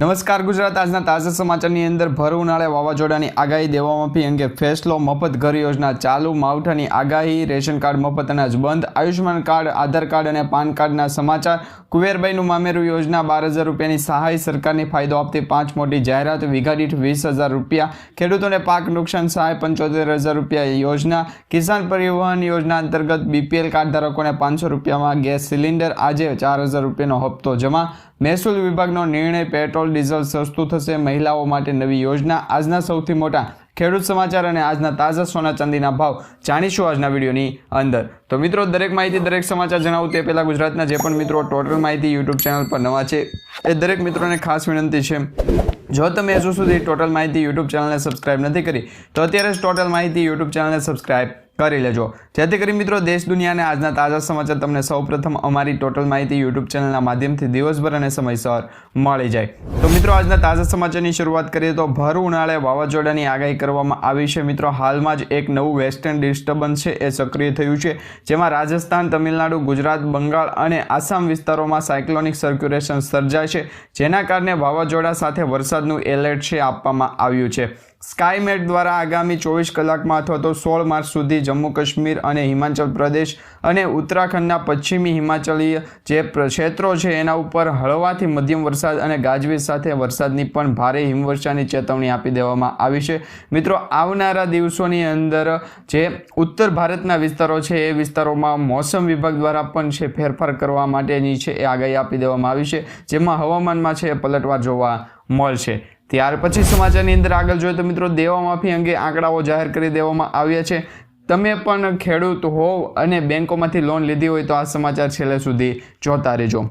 નમસ્કાર, ગુજરાત આજના તાજા સમાચારની અંદર ભર ઉનાળે વાવાઝોડાની આગાહી દેવામાં માફી અંગે ફેસલો મફત ઘર યોજના ચાલુ, માવઠાની આગાહી, રેશન કાર્ડ મફત અનાજ બંધ, આયુષ્યમાન કાર્ડ, આધાર કાર્ડ અને પાન કાર્ડના સમાચાર. કુવેરભાઈનું મામેરું યોજના બાર હજાર રૂપિયાની સહાય સરકારની ફાયદો આપતી પાંચ મોટી જાહેરાત, વીઘા વીસ હજાર રૂપિયા. ખેડૂતોને પાક નુકસાન સહાય, પંચોતેર હજાર રૂપિયા યોજના. કિસાન પરિવહન યોજના અંતર્ગત બીપીએલ કાર્ડ ધારકોને પાંચસો રૂપિયામાં ગેસ સિલિન્ડર, આજે ચાર હજાર રૂપિયાનો હપ્તો જમા. મહેસૂલ વિભાગનો નિર્ણય પેટ્રોલ, ડીઝલ સસ્તું થશે, મહિલાઓ માટે નવી યોજના. આજના સૌથી મોટા ખેડૂત સમાચાર અને આજના તાજા સોના ચાંદીના ભાવ જાણીશું આજના વિડીયોની અંદર. તો મિત્રો, દરેક માહિતી, દરેક સમાચાર જણાવું તે પહેલાં ગુજરાતના જે પણ મિત્રો ટોટલ માહિતી યુટ્યુબ ચેનલ પર નવા છે, એ દરેક મિત્રોને ખાસ વિનંતી છે. જો તમે હજુ સુધી ટોટલ માહિતી યુટ્યુબ ચેનલને સબસ્ક્રાઇબ નથી કરી, તો અત્યારે જ ટોટલ માહિતી યુટ્યુબ ચેનલને સબસ્ક્રાઇબ કરી લેજો. જેથી કરી મિત્રો, દેશ દુનિયાને આજના તાજા સમાચાર તમને સૌપ્રથમ અમારી ટોટલ માહિતી યુટ્યુબ ચેનલના માધ્યમથી દિવસભર અને સમયસર મળી જાય. તો મિત્રો, આજના તાજા સમાચારની શરૂઆત કરીએ તો ભર ઉનાળે વાવાઝોડાની આગાહી કરવામાં આવી છે. મિત્રો, હાલમાં જ એક નવું વેસ્ટર્ન ડિસ્ટર્બન્સ છે, એ સક્રિય થયું છે. જેમાં રાજસ્થાન, તમિલનાડુ, ગુજરાત, બંગાળ અને આસામ વિસ્તારોમાં સાયક્લોનિક સર્ક્યુલેશન સર્જાય છે. જેના કારણે વાવાઝોડા સાથે વરસાદનું એલર્ટ છે, આપવામાં આવ્યું છે. સ્કાયમેટ દ્વારા આગામી ચોવીસ કલાકમાં અથવા તો સોળ માર્ચ સુધી જમ્મુ કાશ્મીર અને હિમાચલ પ્રદેશ અને ઉત્તરાખંડના પશ્ચિમી હિમાચલીય જે ક્ષેત્રો છે એના ઉપર હળવાથી મધ્યમ વરસાદ અને ગાજવીજ સાથે વરસાદની પણ ભારે હિમવર્ષાની ચેતવણી આપી દેવામાં આવી છે. મિત્રો, આવનારા દિવસોની અંદર જે ઉત્તર ભારતના વિસ્તારો છે એ વિસ્તારોમાં મોસમ વિભાગ દ્વારા પણ છે ફેરફાર કરવા માટેની છે એ આગાહી આપી દેવામાં આવી છે. જેમાં હવામાનમાં છે એ પલટવાર જોવા મળશે. ત્યાર પછી સમાચારની અંદર આગળ જોઈએ તો મિત્રો દેવા માફી અંગે આંકડાઓ જાહેર કરી દેવામાં આવ્યા છે. તમે પણ ખેડૂત હોવ અને બેંકોમાંથી લોન લીધી હોય તો આ સમાચાર છેલ્લે સુધી જોતા રહેજો.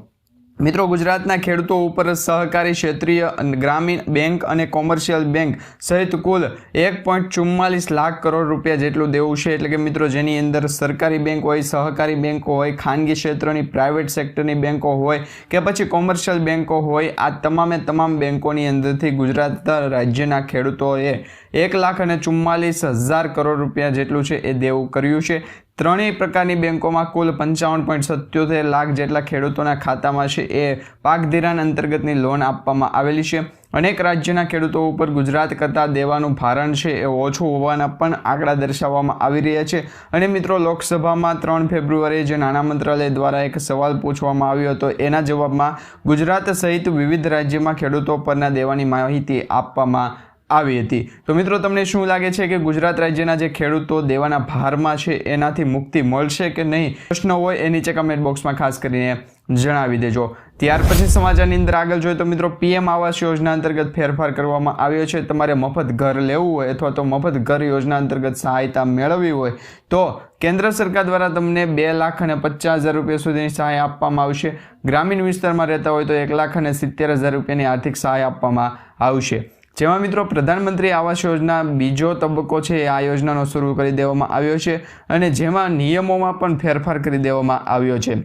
મિત્રો, ગુજરાતના ખેડૂતો ઉપર સહકારી ક્ષેત્રીય ગ્રામીણ બેંક અને કોમર્શિયલ બેંક સહિત કુલ એક પોઈન્ટ ચુમ્માલીસ લાખ કરોડ રૂપિયા જેટલું દેવું છે. એટલે કે મિત્રો, જેની અંદર સરકારી બેંક હોય, સહકારી બેંકો હોય, ખાનગી ક્ષેત્રની, પ્રાઇવેટ સેક્ટરની બેંકો હોય કે પછી કોમર્શિયલ બેંકો હોય, આ તમામે તમામ બેંકોની અંદરથી ગુજરાત રાજ્યના ખેડૂતોએ એક લાખ અને ચુમ્માલીસ હજાર કરોડ રૂપિયા જેટલું છે એ દેવું કર્યું છે. ત્રણેય પ્રકારની બેંકોમાં કુલ પંચાવન પોઈન્ટ સત્યોતેર લાખ જેટલા ખેડૂતોના ખાતામાં છે. એ પાક ધિરાણ અંતર્ગતની લોન આપવામાં આવેલી છે. અનેક રાજ્યના ખેડૂતો ઉપર ગુજરાત કરતાં દેવાનું ભારણ છે એ ઓછું હોવાના પણ આંકડા દર્શાવવામાં આવી રહ્યા છે. અને મિત્રો, લોકસભામાં ત્રણ ફેબ્રુઆરીએ જે નાણાં મંત્રાલય દ્વારા એક સવાલ પૂછવામાં આવ્યો હતો, એના જવાબમાં ગુજરાત સહિત વિવિધ રાજ્યમાં ખેડૂતો પરના દેવાની માહિતી આપવામાં આવી હતી. તો મિત્રો, તમને શું લાગે છે કે ગુજરાત રાજ્યના જે ખેડૂતો દેવાના ભારમાં છે, એનાથી મુક્તિ મળશે કે નહીં? પ્રશ્ન હોય એ નીચે કમેન્ટ બોક્સમાં ખાસ કરીને જણાવી દેજો. ત્યાર પછી સમાચારની અંદર આગળ જોઈએ તો મિત્રો, પીએમ આવાસ યોજના અંતર્ગત ફેરફાર કરવામાં આવ્યો છે. તમારે મફત ઘર લેવું હોય અથવા તો મફત ઘર યોજના અંતર્ગત સહાયતા મેળવવી હોય, તો કેન્દ્ર સરકાર દ્વારા તમને બે લાખ અને પચાસ હજાર રૂપિયા સુધીની સહાય આપવામાં આવશે. ગ્રામીણ વિસ્તારમાં રહેતા હોય તો એક લાખ અને સિત્તેર હજાર રૂપિયાની આર્થિક સહાય આપવામાં આવશે. જેમાં મિત્રો પ્રધાનમંત્રી આવાસ યોજના બીજો તબક્કો છે આ યોજનાનો શરૂ કરી દેવામાં આવ્યો છે અને જેમાં નિયમોમાં પણ ફેરફાર કરી દેવામાં આવ્યો છે.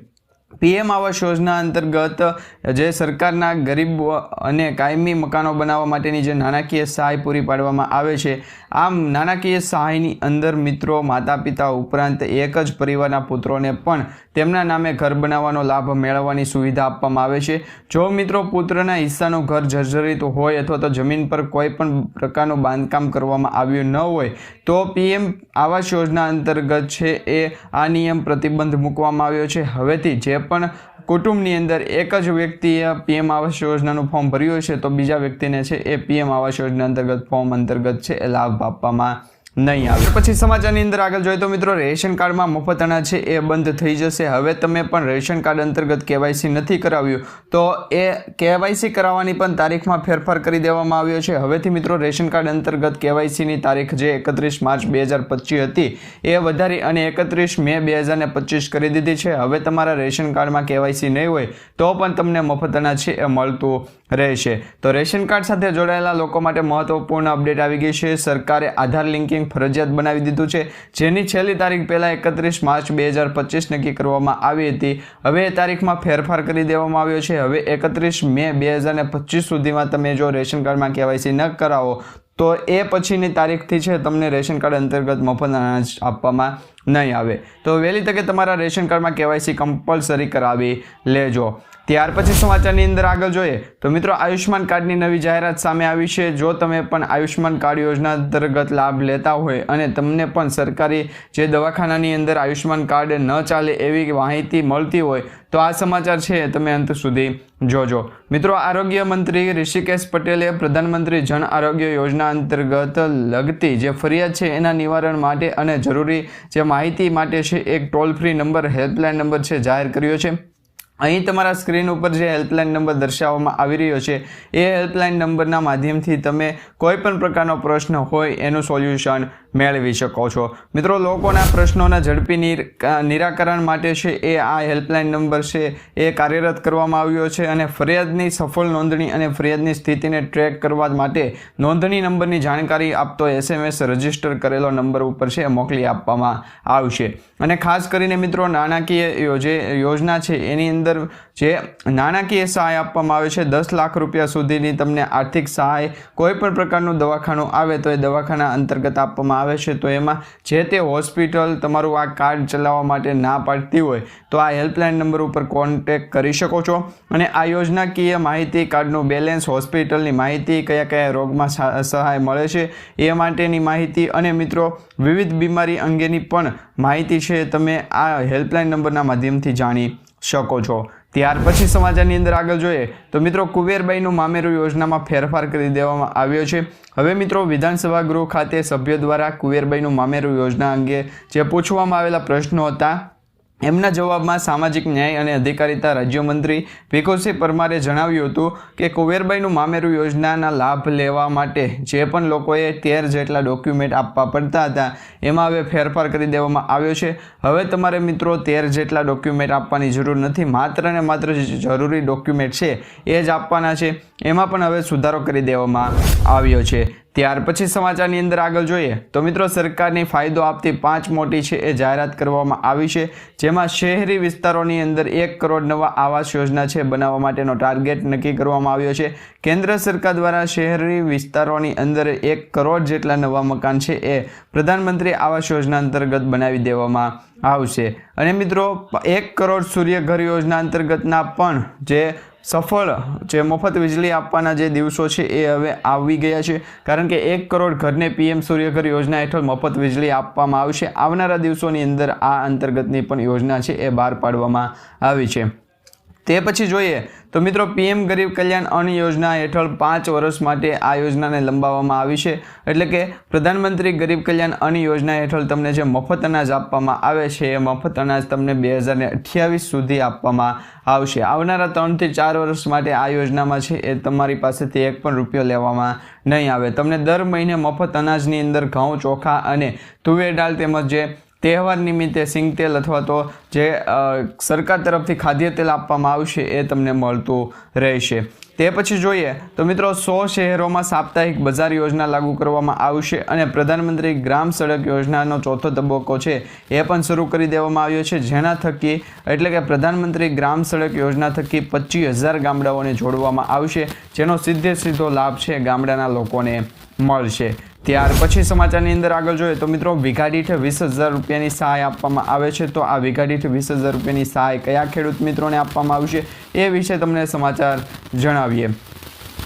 પીએમ આવાસ યોજના અંતર્ગત જે સરકારના ગરીબ અને કાયમી મકાનો બનાવવા માટેની જે નાણાકીય સહાય પૂરી પાડવામાં આવે છે, આમ નાણાકીય સહાયની અંદર મિત્રો માતા પિતા ઉપરાંત એક જ પરિવારના પુત્રોને પણ તેમના નામે ઘર બનાવવાનો લાભ મેળવવાની સુવિધા આપવામાં આવે છે. જો મિત્રો પુત્રના હિસ્સાનું ઘર જર્જરિત હોય અથવા તો જમીન પર કોઈ પણ પ્રકારનું બાંધકામ કરવામાં આવ્યું ન હોય તો પીએમ આવાસ યોજના અંતર્ગત છે એ આ નિયમ પ્રતિબંધ મૂકવામાં આવ્યો છે. હવેથી જે પણ કુટુંબની અંદર એક જ વ્યક્તિએ પીએમ આવાસ યોજનાનું ફોર્મ ભર્યું છે તો બીજા વ્યક્તિને છે એ પીએમ આવાસ યોજના અંતર્ગત ફોર્મ અંતર્ગત છે એ લાભ આપવામાં નહીં આવે. પછી સમાચારની અંદર આગળ જોઈએ તો મિત્રો, રેશન કાર્ડમાં મફત અનાજ છે એ બંધ થઈ જશે. હવે તમે પણ રેશન કાર્ડ અંતર્ગત કેવાયસી નથી કરાવ્યું. તો એ કેવાયસી કરાવવાની પણ તારીખમાં ફેરફાર કરી દેવામાં આવ્યો છે. હવેથી મિત્રો, રેશન કાર્ડ અંતર્ગત કેવાયસીની તારીખ જે એકત્રીસ માર્ચ બે હજાર પચીસ હતી, એ વધારી અને એકત્રીસ મે બે હજાર ને પચીસ કરી દીધી છે. હવે તમારા રેશન કાર્ડમાં કેવાયસી નહીં હોય, તો પણ તમને મફત અનાજ છે એ મળતું રહેશે. તો રેશન કાર્ડ સાથે જોડાયેલા લોકો માટે મહત્વપૂર્ણ અપડેટ આવી ગઈ છે. સરકારે આધાર લિંકિંગ ફરજિયાત બનાવી દીધું છે. જેની છેલ્લી તારીખ પહેલાં એકત્રીસ માર્ચ બે હજાર પચીસ નક્કી કરવામાં આવી હતી. હવે એ તારીખમાં ફેરફાર કરી દેવામાં આવ્યો છે. હવે એકત્રીસ મે બે હજાર પચીસ સુધીમાં તમે જો રેશન કાર્ડમાં કેવાયસી ન કરાવો, તો એ પછીની તારીખથી છે તમને રેશન કાર્ડ અંતર્ગત મફત અનાજ આપવામાં નહીં આવે. તો વહેલી તકે તમારા રેશન કાર્ડમાં કેવાયસી કમ્પલસરી કરાવી લેજો. ત્યાર પછી સમાચારની અંદર આગળ જોઈએ તો મિત્રો આયુષ્માન કાર્ડની નવી જાહેરાત સામે આવી છે. જો તમે પણ આયુષ્માન કાર્ડ યોજના અંતર્ગત લાભ લેતા હોય અને તમને પણ સરકારી જે દવાખાનાની અંદર આયુષ્માન કાર્ડ ન ચાલે એવી માહિતી મળતી હોય તો આ સમાચાર છે તમે અંત સુધી જોજો. મિત્રો આરોગ્ય મંત્રી ઋષિકેશ પટેલે પ્રધાનમંત્રી જન આરોગ્ય યોજના અંતર્ગત લગતી જે ફરિયાદ છે એના નિવારણ માટે અને જરૂરી જે માહિતી માટે છે, એક toll free number, helpline number છે, જાહેર કર્યો છે. અહીં તમારા સ્ક્રીન ઉપર જે હેલ્પલાઇન નંબર દર્શાવવામાં આવી રહ્યો છે, એ હેલ્પલાઇન નંબરના માધ્યમથી તમે કોઈ પણ પ્રકારનો પ્રશ્ન હોય એનું સોલ્યુશન મેળવી શકો છો. મિત્રો, લોકોના પ્રશ્નોના ઝડપી નિર- નિરાકરણ માટે છે એ આ હેલ્પલાઇન નંબર છે. એ કાર્યરત કરવામાં આવ્યો છે અને ફરિયાદની સફળ નોંધણી અને ફરિયાદની સ્થિતિને ટ્રેક કરવા માટે નોંધણી નંબરની જાણકારી આપતો એસએમએસ રજિસ્ટર કરેલો નંબર ઉપર છે મોકલી આપવામાં આવશે. અને ખાસ કરીને મિત્રો, નાણાકીય જે યોજના છે એની અંદર જે નાણાકીય સહાય આપવામાં આવે છે, દસ લાખ રૂપિયા સુધીની તમને આર્થિક સહાય કોઈ પણ પ્રકારનું દવાખાનું આવે તો એ દવાખાના અંતર્ગત આપવામાં આવે છે, તો એમાં જે તે હોસ્પિટલ તમારું આ કાર્ડ ચલાવવા માટે ના પાડતી હોય, તો આ હેલ્પલાઇન નંબર ઉપર કોન્ટેક્ટ કરી શકો છો. અને આ યોજનાકીય માહિતી, કાર્ડનું બેલેન્સ, હોસ્પિટલની માહિતી, કયા કયા રોગમાં સહાય મળે છે, એ માટેની માહિતી અને મિત્રો, વિવિધ બીમારી અંગેની પણ માહિતી છે, તમે આ હેલ્પલાઇન નંબરના માધ્યમથી જાણી શકો છો. ત્યાર પછી સમાચારની અંદર આગળ જોઈએ તો મિત્રો કુબેરબાઈનું મામેરું યોજનામાં ફેરફાર કરી દેવામાં આવ્યો છે. હવે મિત્રો વિધાનસભા ગૃહ ખાતે સભ્યો દ્વારા કુબેરબાઈનું મામેરું યોજના અંગે જે પૂછવામાં આવેલા પ્રશ્નો હતા એમના જવાબમાં સામાજિક ન્યાય અને અધિકારિતા રાજ્યમંત્રી ભીખુસિંહ પરમારે જણાવ્યું હતું કે કુવેરબાઈનું મામેરું યોજનાના લાભ લેવા માટે જે પણ લોકોએ તેર જેટલા ડોક્યુમેન્ટ આપવા પડતા હતા, એમાં હવે ફેરફાર કરી દેવામાં આવ્યો છે. હવે તમારે મિત્રો તેર જેટલા ડોક્યુમેન્ટ આપવાની જરૂર નથી, માત્ર ને માત્ર જરૂરી ડોક્યુમેન્ટ છે એ જ આપવાના છે. એમાં પણ હવે સુધારો કરી દેવામાં આવ્યો છે. ત્યાર પછી સમાચારની અંદર આગળ જોઈએ તો મિત્રો સરકારની ફાયદો આપતી પાંચ મોટી છે એ જાહેરાત કરવામાં આવી છે, જેમાં શહેરી વિસ્તારોની અંદર એક કરોડ નવા આવાસ યોજના છે બનાવવા માટેનો ટાર્ગેટ નક્કી કરવામાં આવ્યો છે. કેન્દ્ર સરકાર દ્વારા શહેરી વિસ્તારોની અંદર એક કરોડ જેટલા નવા મકાન છે એ પ્રધાનમંત્રી આવાસ યોજના અંતર્ગત બનાવી દેવામાં આવશે. અને મિત્રો, એક કરોડ સૂર્ય ઘર યોજના અંતર્ગતના પણ જે સફળ જે મફત વીજળી આપવાના જે દિવસો છે એ હવે આવી ગયા છે. કારણ કે એક કરોડ ઘરને પીએમ સૂર્યઘર યોજના હેઠળ મફત વીજળી આપવામાં આવશે. આવનારા દિવસોની અંદર આ અંતર્ગતની પણ યોજના છે એ બહાર પાડવામાં આવી છે. તે પછી જોઈએ તો મિત્રો પીએમ ગરીબ કલ્યાણ અન્ન યોજના હેઠળ પાંચ વર્ષ માટે આ યોજનાને લંબાવવામાં આવી છે. એટલે કે પ્રધાનમંત્રી ગરીબ કલ્યાણ અન્ન યોજના હેઠળ તમને જે મફત અનાજ આપવામાં આવે છે, એ મફત અનાજ તમને બે હજાર અઠ્યાવીસ સુધી આપવામાં આવશે. આવનારા ત્રણથી ચાર વર્ષ માટે આ યોજનામાં છે, એ તમારી પાસેથી એક પણ રૂપિયો લેવામાં નહીં આવે. તમને દર મહિને મફત અનાજની અંદર ઘઉં, ચોખા અને તુવેર દાળ તેમજ જે તહેવાર નિમિત્તે સિંગતેલ અથવા તો જે સરકાર તરફથી ખાદ્ય તેલ આપવામાં આવશે એ તમને મળતું રહેશે. તે પછી જોઈએ તો મિત્રો સો શહેરોમાં સાપ્તાહિક બજાર યોજના લાગુ કરવામાં આવશે અને પ્રધાનમંત્રી ગ્રામ સડક યોજનાનો ચોથો તબક્કો છે એ પણ શરૂ કરી દેવામાં આવ્યો છે. જેના થકી, એટલે કે પ્રધાનમંત્રી ગ્રામ સડક યોજના થકી પચીસ હજાર ગામડાઓને જોડવામાં આવશે, જેનો સીધે સીધો લાભ છે ગામડાના લોકોને મળશે. ત્યાર પછી સમાચારની અંદર આગળ જોઈએ તો મિત્રો વીઘા વીસ હજાર રૂપિયાની સહાય આપવામાં આવે છે. તો આ વીઘા વીસ હજાર રૂપિયાની સહાય કયા ખેડૂત મિત્રોને આપવામાં આવશે એ વિશે તમને સમાચાર જણાવીએ.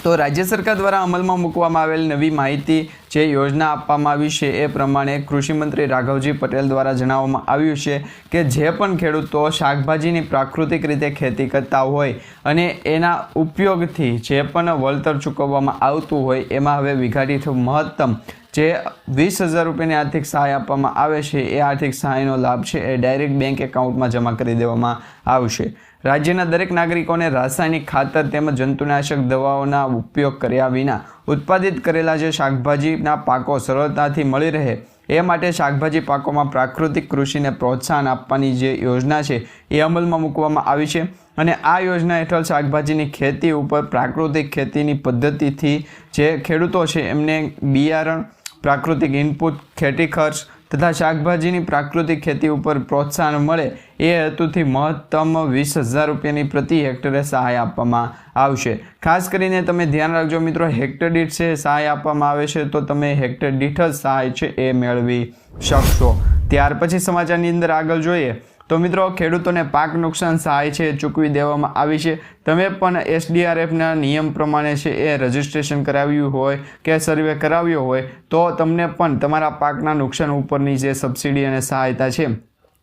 તો રાજ્ય સરકાર દ્વારા અમલમાં મૂકવામાં આવેલ નવી માહિતી જે યોજના આપવામાં આવી છે એ પ્રમાણે કૃષિમંત્રી રાઘવજી પટેલ દ્વારા જણાવવામાં આવ્યું છે કે જે પણ ખેડૂતો શાકભાજીની પ્રાકૃતિક રીતે ખેતી કરતા હોય અને એના ઉપયોગથી જે પણ વળતર ચૂકવવામાં આવતું હોય એમાં હવે વીઘા દીઠ મહત્તમ જે વીસ હજાર રૂપિયાની આર્થિક સહાય આપવામાં આવે છે એ આર્થિક સહાયનો લાભ છે એ ડાયરેક્ટ બેંક એકાઉન્ટમાં જમા કરી દેવામાં આવશે. રાજ્યના દરેક નાગરિકોને રાસાયણિક ખાતર તેમજ જંતુનાશક દવાઓના ઉપયોગ કર્યા વિના ઉત્પાદિત કરેલા જે શાકભાજીના પાકો સરળતાથી મળી રહે એ માટે શાકભાજી પાકોમાં પ્રાકૃતિક કૃષિને પ્રોત્સાહન આપવાની જે યોજના છે એ અમલમાં મૂકવામાં આવી છે. અને આ યોજના હેઠળ શાકભાજીની ખેતી ઉપર પ્રાકૃતિક ખેતીની પદ્ધતિથી જે ખેડૂતો છે એમને બિયારણ, પ્રાકૃતિક ઇનપુટ ખેતી ખર્ચ તથા શાકભાજીની પ્રાકૃતિક ખેતી ઉપર પ્રોત્સાહન મળે એ હેતુથી મહત્તમ વીસ હજાર રૂપિયાની પ્રતિ હેક્ટરે સહાય આપવામાં આવશે. ખાસ કરીને તમે ધ્યાન રાખજો મિત્રો, હેક્ટર દીઠ છે સહાય આપવામાં આવે છે, તો તમે હેક્ટર દીઠ જ સહાય છે એ મેળવી શકશો. ત્યાર પછી સમાચારની અંદર આગળ જોઈએ. તો મિત્રો, ખેડૂતોને પાક નુકસાન સહાય છે ચૂકવી દેવામાં આવી છે. તમે પણ એસડીઆરએફના નિયમ પ્રમાણે છે એ રજિસ્ટ્રેશન કરાવ્યું હોય કે સર્વે કરાવ્યો હોય, તો તમને પણ તમારા પાકના નુકસાન ઉપરની જે સબસિડી અને સહાયતા છે,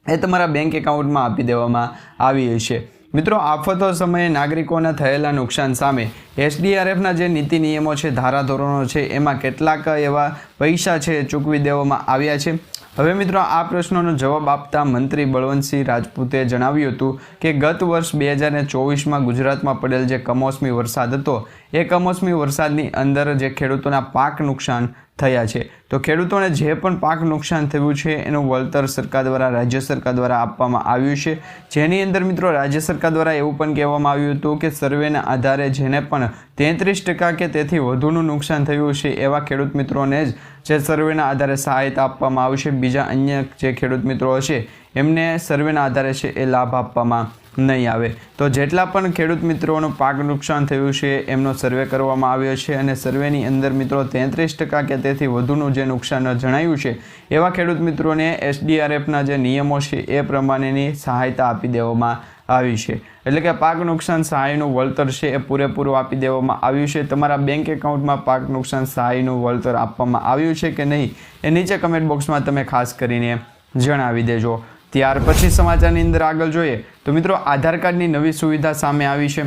એ તમારા બેંક એકાઉન્ટમાં આપી દેવામાં આવી છે મિત્રો, આફતો સમયે નાગરિકોને થયેલા નુકસાન સામે એસડીઆરએફના જે નીતિ નિયમો છે, ધારાધોરણો છે, એમાં કેટલાક એવા પૈસા છે ચૂકવી દેવામાં આવ્યા છે. હવે મિત્રો, આ પ્રશ્નોનો જવાબ આપતા મંત્રી બળવંતસિંહ રાજપૂતે જણાવ્યું હતું કે, ગત વર્ષ બે હજાર ચોવીસમાં ગુજરાતમાં પડેલ જે કમોસમી વરસાદ હતો, એ કમોસમી વરસાદની અંદર જે ખેડૂતોના પાક નુકસાન થયા છે. તો ખેડૂતોને જે પણ પાક નુકસાન થયું છે, એનું વળતર સરકાર દ્વારા, રાજ્ય સરકાર દ્વારા આપવામાં આવ્યું છે. જેની અંદર મિત્રો, રાજ્ય સરકાર દ્વારા એવું પણ કહેવામાં આવ્યું હતું કે સર્વેના આધારે જેને પણ તેત્રીસ ટકા કે તેથી વધુનું નુકસાન થયું છે, એવા ખેડૂત મિત્રોને જ જે સર્વેના આધારે સહાયતા આપવામાં આવશે બીજા અન્ય જે ખેડૂત મિત્રો હશે, એમને સર્વેના આધારે છે એ લાભ આપવામાં નહીં આવે. તો જેટલા પણ ખેડૂત મિત્રોનું પાક નુકસાન થયું છે, એમનો સર્વે કરવામાં આવ્યો છે અને સર્વેની અંદર મિત્રો તેત્રીસ ટકા કે તેથી વધુનું જે નુકસાન જણાયું છે, એવા ખેડૂત મિત્રોને એસડીઆરએફના જે નિયમો છે, એ પ્રમાણેની સહાયતા આપી દેવામાં આવી છે. એટલે કે પાક નુકસાન સહાયનું વળતર છે, એ પૂરેપૂરું આપી દેવામાં આવ્યું છે. તમારા બેંક એકાઉન્ટમાં પાક નુકસાન સહાયનું વળતર આપવામાં આવ્યું છે કે નહીં, એ નીચે કમેન્ટ બોક્સમાં તમે ખાસ કરીને જણાવી દેજો. ત્યાર પછી સમાચારની અંદર આગળ જોઈએ તો મિત્રો આધાર કાર્ડની નવી સુવિધા સામે આવી છે.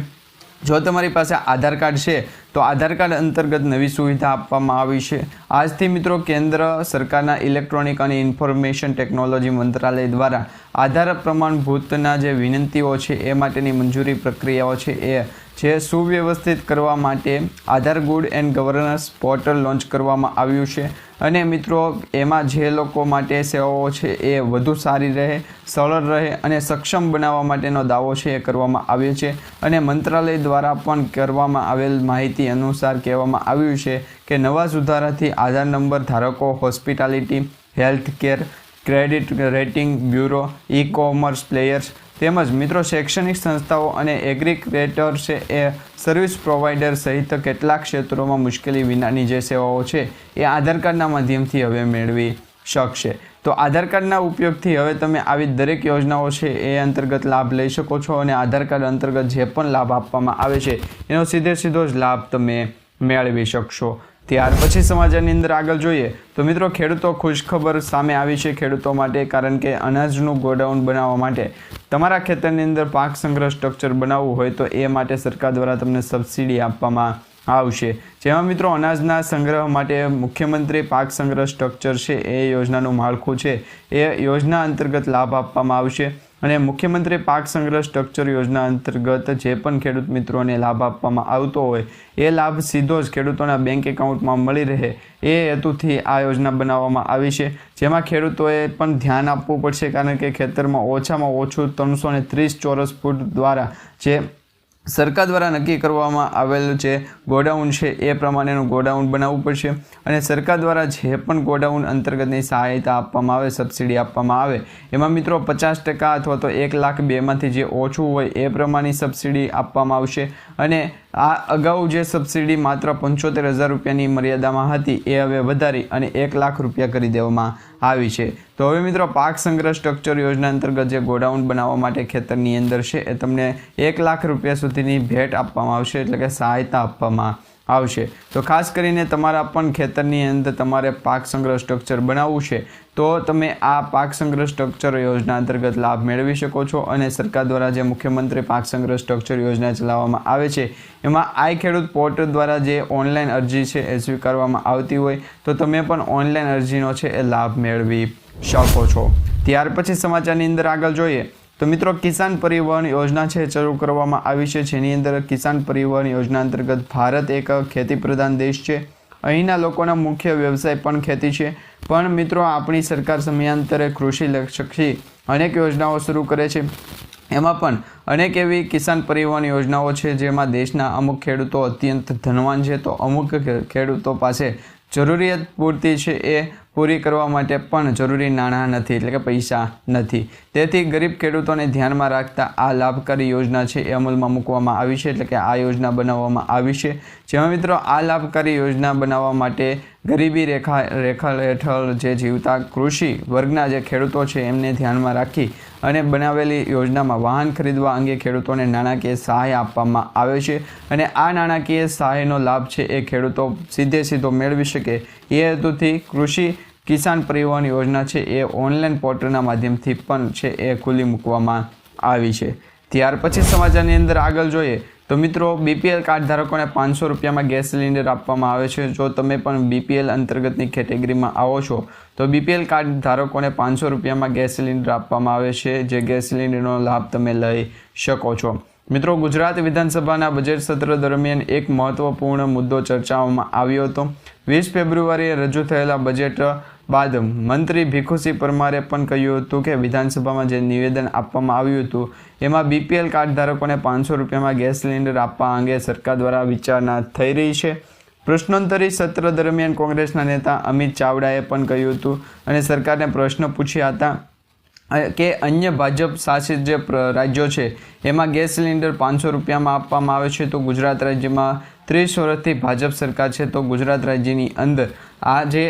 જો તમારી પાસે આધાર કાર્ડ છે, તો આધાર કાર્ડ અંતર્ગત નવી સુવિધા આપવામાં આવી છે. આજથી મિત્રો કેન્દ્ર સરકારના ઇલેક્ટ્રોનિક અને ઇન્ફોર્મેશન ટેકનોલોજી મંત્રાલય દ્વારા આધાર પ્રમાણભૂતના જે વિનંતીઓ છે, એ માટેની મંજૂરી પ્રક્રિયાઓ છે, એ જે સુવ્યવસ્થિત કરવા માટે Aadhaar good and governance portal launch કરવામાં આવ્યું છે. અને મિત્રો, એમાં જે લોકો માટે સેવાઓ છે એ વધુ સારી રહે, સરળ રહે અને સક્ષમ બનાવવા માટેનો દાવો છે એ કરવામાં આવ્યો છે. અને મંત્રાલય દ્વારા પણ કરવામાં આવેલ માહિતી અનુસાર કહેવામાં આવ્યું છે કે નવા સુધારાથી આધાર નંબર ધારકો, hospitality health care credit rating bureau, e commerce players તેમજ મિત્રો શૈક્ષણિક સંસ્થાઓ અને એગ્રીક્રેટર છે એ સર્વિસ પ્રોવાઈડર સહિત કેટલાક ક્ષેત્રોમાં મુશ્કેલી વિનાની જે સેવાઓ છે એ આધાર કાર્ડના માધ્યમથી હવે મેળવી શકશે. તો આધાર કાર્ડના ઉપયોગથી હવે તમે આવી દરેક યોજનાઓ છે એ અંતર્ગત લાભ લઈ શકો છો અને આધાર કાર્ડ અંતર્ગત જે પણ લાભ આપવામાં આવે છે, એનો સીધે સીધો જ લાભ તમે મેળવી શકશો. ત્યાર પછી સમાચારની અંદર આગળ જોઈએ તો મિત્રો ખેડૂતો ખુશખબર સામે આવી છે ખેડૂતો માટે કારણ કે અનાજનું ગોડાઉન બનાવવા માટે તમારા ખેતરની અંદર પાક સંગ્રહ સ્ટ્રક્ચર બનાવવું હોય તો એ માટે સરકાર દ્વારા તમને સબસિડી આપવામાં આવશે. જેમાં મિત્રો અનાજના સંગ્રહ માટે મુખ્યમંત્રી પાક સંગ્રહ સ્ટ્રક્ચર છે, એ યોજનાનું માળખું છે. એ યોજના અંતર્ગત લાભ આપવામાં આવશે અને મુખ્યમંત્રી પાક સંગ્રહ સ્ટ્રક્ચર યોજના અંતર્ગત જે પણ ખેડૂત મિત્રોને લાભ આપવામાં આવતો હોય, એ લાભ સીધો જ ખેડૂતોના બેંક એકાઉન્ટમાં મળી રહે. એ હેતુથી આ યોજના બનાવવામાં આવી છે. જેમાં ખેડૂતોએ પણ ધ્યાન આપવું પડશે કારણ કે ખેતરમાં ઓછામાં ઓછું ત્રણસો ત્રીસ ચોરસ ફૂટ દ્વારા જે સરકાર દ્વારા નક્કી કરવામાં આવેલું જે ગોડાઉન છે, એ પ્રમાણેનું ગોડાઉન બનાવવું પડશે અને સરકાર દ્વારા જે પણ ગોડાઉન અંતર્ગતની સહાયતા આપવામાં આવે, સબસિડી આપવામાં આવે, એમાં મિત્રો પચાસ ટકા અથવા તો એક લાખ બેમાંથી જે ઓછું હોય એ પ્રમાણેની સબસિડી આપવામાં આવશે અને આ અગાઉ જે સબસિડી માત્ર પંચોતેર હજાર રૂપિયાની મર્યાદામાં હતી, એ હવે વધારી અને એક લાખ રૂપિયા કરી દેવામાં આવી છે. તો હવે મિત્રો, પાક સંગ્રહ સ્ટ્રક્ચર યોજના અંતર્ગત જે ગોડાઉન બનાવવા માટે ખેતરની અંદર છે, એ તમને એક લાખ રૂપિયા સુધીની ભેટ આપવામાં આવશે, એટલે કે સહાયતા આપવામાં આવશે. તો ખાસ કરીને તમારા પણ ખેતરની અંદર તમારે પાક સંગ્રહ સ્ટ્રક્ચર બનાવવું છે, તો તમે આ પાક સંગ્રહ સ્ટ્રક્ચર યોજના અંતર્ગત લાભ મેળવી શકો છો અને સરકાર દ્વારા જે મુખ્યમંત્રી પાક સંગ્રહ સ્ટ્રક્ચર યોજના ચલાવવામાં આવે છે, એમાં આઈ ખેડૂત પોર્ટલ દ્વારા જે ઓનલાઈન અરજી છે એ સ્વીકારવામાં આવતી હોય, તો તમે પણ ઓનલાઈન અરજીનો છે એ લાભ મેળવી શકો છો. ત્યાર પછી સમાચારની અંદર આગળ જોઈએ. તો મિત્રો, કિસાન પરિવહન યોજના છે, શરૂ કરવામાં આવી છે. જેની અંદર કિસાન પરિવહન યોજના અંતર્ગત ભારત એક ખેતી પ્રધાન દેશ છે. અહીંના લોકોના મુખ્ય વ્યવસાય પણ ખેતી છે. પણ મિત્રો, આપણી સરકાર સમયાંતરે કૃષિ લક્ષી અનેક યોજનાઓ શરૂ કરે છે. એમાં પણ અનેક એવી કિસાન પરિવહન યોજનાઓ છે, જેમાં દેશના અમુક ખેડૂતો અત્યંત ધનવાન છે. તો અમુક ખેડૂતો પાસે જરૂરિયાત પૂરતી છે એ પૂરી કરવા માટે પણ જરૂરી નાણાં નથી, એટલે કે પૈસા નથી. તેથી ગરીબ ખેડૂતોને ધ્યાનમાં રાખતા આ લાભકારી યોજના છે એ અમલમાં મૂકવામાં આવી છે, એટલે કે આ યોજના બનાવવામાં આવી છે. જેમાં મિત્રો, આ લાભકારી યોજના બનાવવા માટે ગરીબી રેખા રેખા હેઠળ જે જીવતા કૃષિ વર્ગના જે ખેડૂતો છે એમને ધ્યાનમાં રાખી અને બનાવેલી યોજનામાં વાહન ખરીદવા અંગે ખેડૂતોને નાણાકીય સહાય આપવામાં આવે છે. અને આ નાણાકીય સહાયનો લાભ છે એ ખેડૂતો સીધે સીધો મેળવી શકે. એ હેતુથી કૃષિ કિસાન પરિવહન યોજના છે એ ઓનલાઈન પોર્ટલના માધ્યમથી પણ છે એ ખુલ્લી મૂકવામાં આવી છે. ત્યાર પછી સમાચારની અંદર આગળ જોઈએ તો મિત્રો બીપીએલ કાર્ડ ધારકોને પાંચસો રૂપિયામાં ગેસ સિલિન્ડર આપવામાં આવે છે. જો તમે પણ બીપીએલ અંતર્ગતની કેટેગરીમાં આવો છો, તો બીપીએલ કાર્ડ ધારકોને પાંચસો રૂપિયામાં ગેસ સિલિન્ડર આપવામાં આવે છે, જે ગેસ સિલિન્ડરનો લાભ તમે લઈ શકો છો. મિત્રો, ગુજરાત વિધાનસભાના બજેટ સત્ર દરમિયાન એક મહત્વપૂર્ણ મુદ્દો ચર્ચાઓમાં આવ્યો હતો. વીસ ફેબ્રુઆરીએ રજૂ થયેલા બજેટ બાદ મંત્રી ભીખુસિંહ પરમારે પણ કહ્યું હતું કે વિધાનસભામાં જે નિવેદન આપવામાં આવ્યું હતું, એમાં બીપીએલ કાર્ડ ધારકોને પાંચસો રૂપિયામાં ગેસ સિલિન્ડર આપવા અંગે સરકાર દ્વારા વિચારણા થઈ રહી છે. પ્રશ્નોત્તરી સત્ર દરમિયાન કોંગ્રેસના નેતા અમિત ચાવડાએ પણ કહ્યું હતું અને સરકારને પ્રશ્ન પૂછ્યા હતા કે અન્ય ભાજપ શાસિત જે રાજ્યો છે, એમાં ગેસ સિલિન્ડર પાંચસો રૂપિયામાં આપવામાં આવે છે તો ગુજરાત રાજ્યમાં ત્રીસ વર્ષથી ભાજપ સરકાર છે તો ગુજરાત રાજ્યની અંદર આ જે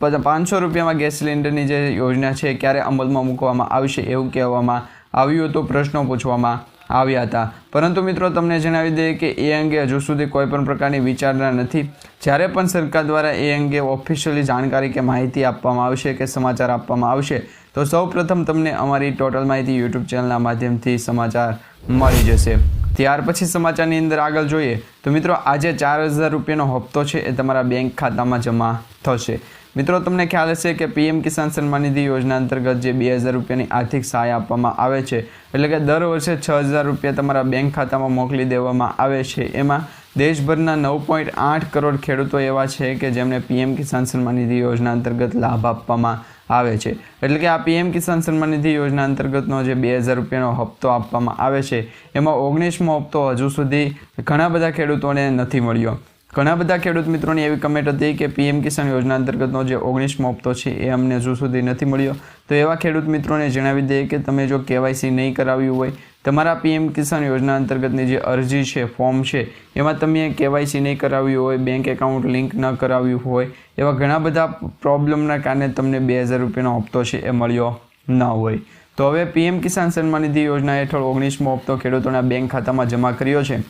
પાંચસો રૂપિયામાં ગેસ સિલિન્ડરની જે યોજના છે ક્યારે અમલમાં મૂકવામાં આવશે એવું કહેવામાં આવ્યું હતું, પ્રશ્નો પૂછવામાં આવ્યા હતા. પરંતુ મિત્રો, તમને જણાવી દઈએ કે એ અંગે હજુ સુધી કોઈ પણ પ્રકારની વિચારણા નથી. જ્યારે પણ સરકાર દ્વારા એ અંગે ઓફિશિયલી જાણકારી કે માહિતી આપવામાં આવશે કે સમાચાર આપવામાં આવશે, તો સૌપ્રથમ તમને અમારી ટોટલ માહિતી યુટ્યુબ ચેનલના માધ્યમથી સમાચાર મળી જશે. ત્યાર પછી સમાચારની અંદર આગળ જોઈએ, તો મિત્રો, આજે ચાર હજાર રૂપિયાનો હપ્તો છે એ તમારા બેંક ખાતામાં જમા થશે. મિત્રો, તમને ખ્યાલ હશે કે પીએમ કિસાન સન્માન નિધિ યોજના અંતર્ગત જે બે હજાર રૂપિયાની આર્થિક સહાય આપવામાં આવે છે, એટલે કે દર વર્ષે છ હજાર રૂપિયા તમારા બેંક ખાતામાં મોકલી દેવામાં આવે છે. એમાં દેશભરના નવ પોઈન્ટ આઠ કરોડ ખેડૂતો એવા છે કે જેમને પીએમ કિસાન સન્માન નિધિ યોજના અંતર્ગત લાભ આપવામાં આવે છે. એટલે કે આ પીએમ કિસાન સન્માન નિધિ યોજના અંતર્ગતનો જે બે હજાર રૂપિયાનો હપ્તો આપવામાં આવે છે, એમાં ઓગણીસમો હપ્તો હજુ સુધી ઘણા બધા ખેડૂતોને નથી મળ્યો. ઘણા બધા ખેડૂત મિત્રોની એવી કમેન્ટ હતી કે પીએમ કિસાન યોજના અંતર્ગતનો જે ઓગણીસમો હપ્તો છે એ અમને હજુ સુધી નથી મળ્યો. તો એવા ખેડૂત મિત્રોને જણાવી દઈએ કે તમે જો કેવાયસી નહીં કરાવ્યું હોય, તમારા પીએમ કિસાન યોજના અંતર્ગતની જે અરજી છે, ફોર્મ છે, એમાં તમે કેવાયસી નહીં કરાવ્યું હોય, બેંક એકાઉન્ટ લિંક ન કરાવ્યું હોય, એવા ઘણા બધા પ્રોબ્લેમના કારણે તમને બે હજાર રૂપિયાનો હપ્તો છે એ મળ્યો ન હોય. તો હવે પીએમ કિસાન સન્માન નિધિ યોજના હેઠળ ઓગણીસમો હપ્તો ખેડૂતોના બેંક ખાતામાં જમા કર્યો છે.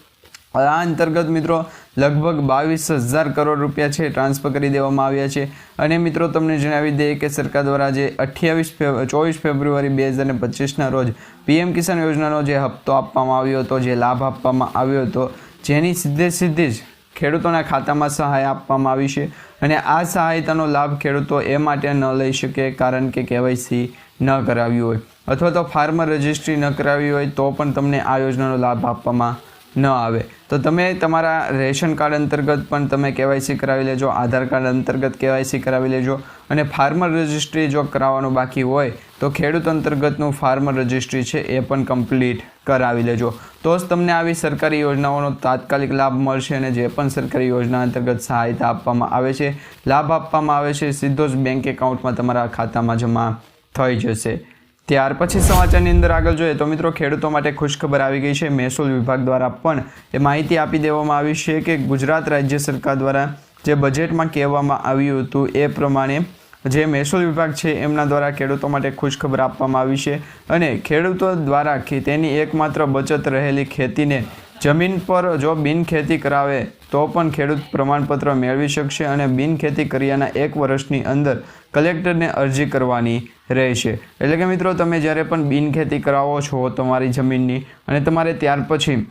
આ અંતર્ગત મિત્રો લગભગ બાવીસ હજાર કરોડ રૂપિયા છે ટ્રાન્સફર કરી દેવામાં આવ્યા છે. અને મિત્રો તમને જણાવી દઈએ કે સરકાર દ્વારા જે અઠ્યાવીસ ચોવીસ ફેબ્રુઆરી બે હજાર પચીસના રોજ પીએમ કિસાન યોજનાનો જે હપ્તો આપવામાં આવ્યો હતો, જે લાભ આપવામાં આવ્યો હતો, જેની સીધે સીધી જ ખેડૂતોના ખાતામાં સહાય આપવામાં આવી છે. અને આ સહાયતાનો લાભ ખેડૂતો એ માટે ન લઈ શકે કારણ કે કેવાયસી ન કરાવ્યું હોય. અથવા તો ફાર્મર રજિસ્ટ્રી ન કરાવી હોય તો પણ તમને આ યોજનાનો લાભ આપવામાં ન આવે. તો તમે તમારા રેશન કાર્ડ અંતર્ગત પણ તમે કેવાયસી કરાવી લેજો, આધાર કાર્ડ અંતર્ગત કેવાયસી કરાવી લેજો અને ફાર્મર રજિસ્ટ્રી જો કરાવવાનું બાકી હોય તો ખેડૂત અંતર્ગતનું ફાર્મર રજિસ્ટ્રી છે એ પણ કમ્પ્લીટ કરાવી લેજો. તો જ તમને આવી સરકારી યોજનાઓનો તાત્કાલિક લાભ મળશે અને જે પણ સરકારી યોજના અંતર્ગત સહાયતા આપવામાં આવે છે, લાભ આપવામાં આવે છે, સીધો જ બેંક એકાઉન્ટમાં તમારા ખાતામાં જમા થઈ જશે. ત્યાર પછી સમાચારની અંદર આગળ જોઈએ તો મિત્રો, ખેડૂતો માટે ખુશખબર આવી ગઈ છે. મહેસૂલ વિભાગ દ્વારા પણ એ માહિતી આપી દેવામાં આવી છે કે ગુજરાત રાજ્ય સરકાર દ્વારા જે બજેટમાં કહેવામાં આવ્યું હતું એ પ્રમાણે જે મહેસૂલ વિભાગ છે એમના દ્વારા ખેડૂતો માટે ખુશખબર આપવામાં આવી છે અને ખેડૂતો દ્વારા તેની એકમાત્ર બચત રહેલી ખેતીને જમીન પર જો બિન ખેતી કરાવે તો પણ ખેડૂત પ્રમાણપત્ર મેળવી શકશે અને બિન ખેતી કર્યાના એક વર્ષની અંદર કલેક્ટરને અરજી કરવાની રહેશે. એટલે કે મિત્રો, તમે જ્યારે પણ બિન ખેતી કરાવો છો તમારી જમીનની અને તમારે ત્યાર પછી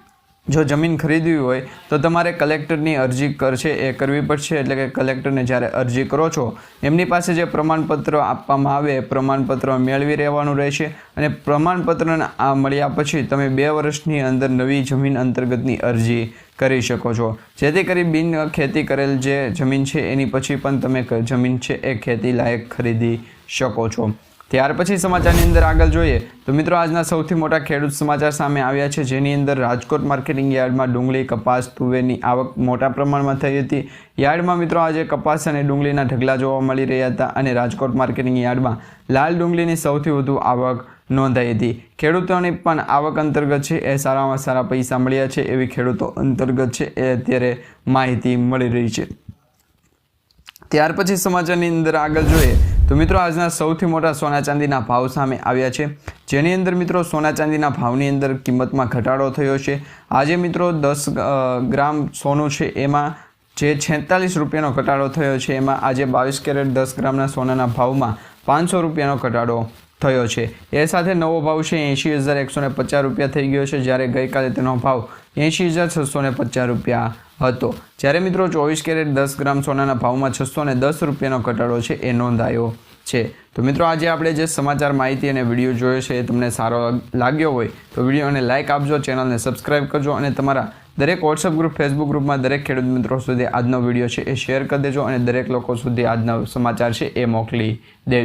જો જમીન ખરીદવી હોય, તો તમારે કલેક્ટરની અરજી કરશે, એ કરવી પડશે. એટલે કે કલેક્ટરને જ્યારે અરજી કરો છો, એમની પાસે જે પ્રમાણપત્ર આપવામાં આવે, એ પ્રમાણપત્ર મેળવી રહેવાનું રહેશે. અને પ્રમાણપત્રને આ મળ્યા પછી તમે બે વર્ષની અંદર નવી જમીન અંતર્ગતની અરજી કરી શકો છો. જેથી કરી બિન ખેતી કરેલ જે જમીન છે, એની પછી પણ તમે જમીન છે, એ ખેતી લાયક ખરીદી શકો છો. ત્યાર પછી સમાચારની અંદર આગળ જોઈએ તો મિત્રો આજના સૌથી મોટા ખેડૂત સમાચાર સામે આવ્યા છે. જેની અંદર રાજકોટ માર્કેટિંગ યાર્ડમાં ડુંગળી, કપાસ, તુવેરની આવક મોટા પ્રમાણમાં થઈ હતી. યાર્ડમાં મિત્રો આજે કપાસ અને ડુંગળીના ઢગલા જોવા મળી રહ્યા હતા અને રાજકોટ માર્કેટિંગ યાર્ડમાં લાલ ડુંગળીની સૌથી વધુ આવક નોંધાઈ હતી. ખેડૂતોની પણ આવક અંતર્ગત છે. એ સારામાં સારા પૈસા મળ્યા છે એવી ખેડૂતો અંતર્ગત છે એ અત્યારે માહિતી મળી રહી છે. ત્યાર પછી સમાચારની અંદર આગળ જોઈએ તો મિત્રો, આજના સૌથી મોટા સોના ચાંદીના ભાવ સામે આવ્યા છે. જેની અંદર મિત્રો સોના ચાંદીના ભાવની અંદર કિંમતમાં ઘટાડો થયો છે. આજે મિત્રો, દસ ગ્રામ સોનું છે. એમાં જે છેતાલીસ રૂપિયાનો ઘટાડો થયો છે. એમાં આજે બાવીસ કેરેટ દસ ગ્રામના સોનાના ભાવમાં પાંચસો રૂપિયાનો ઘટાડો થયો છે. એ સાથે નવો ભાવ છે. એંશી હજાર એકસો પચાસ રૂપિયા થઈ ગયો છે. જ્યારે ગઈકાલે તેનો ભાવ એંશી હજાર છસો પચાસ રૂપિયા હતો. જ્યારે મિત્રો ચોવીસ કેરેટ દસ ગ્રામ સોનાના ભાવમાં છસો ને દસ રૂપિયાનો ઘટાડો છે એ નોંધાયો છે. તો મિત્રો આજે આપણે જે સમાચાર માહિતી અને વીડિયો જોયો છે એ તમને સારો લાગ્યો હોય તો વિડીયોને લાઇક આપજો, ચેનલને સબસ્ક્રાઇબ કરજો અને તમારા દરેક વોટ્સઅપ ગ્રુપ ફેસબુક ગ્રુપમાં દરેક ખેડૂત મિત્રો સુધી આજનો વીડિયો છે એ શેર કરી દેજો અને દરેક લોકો સુધી આજના સમાચાર છે એ મોકલી દેજો.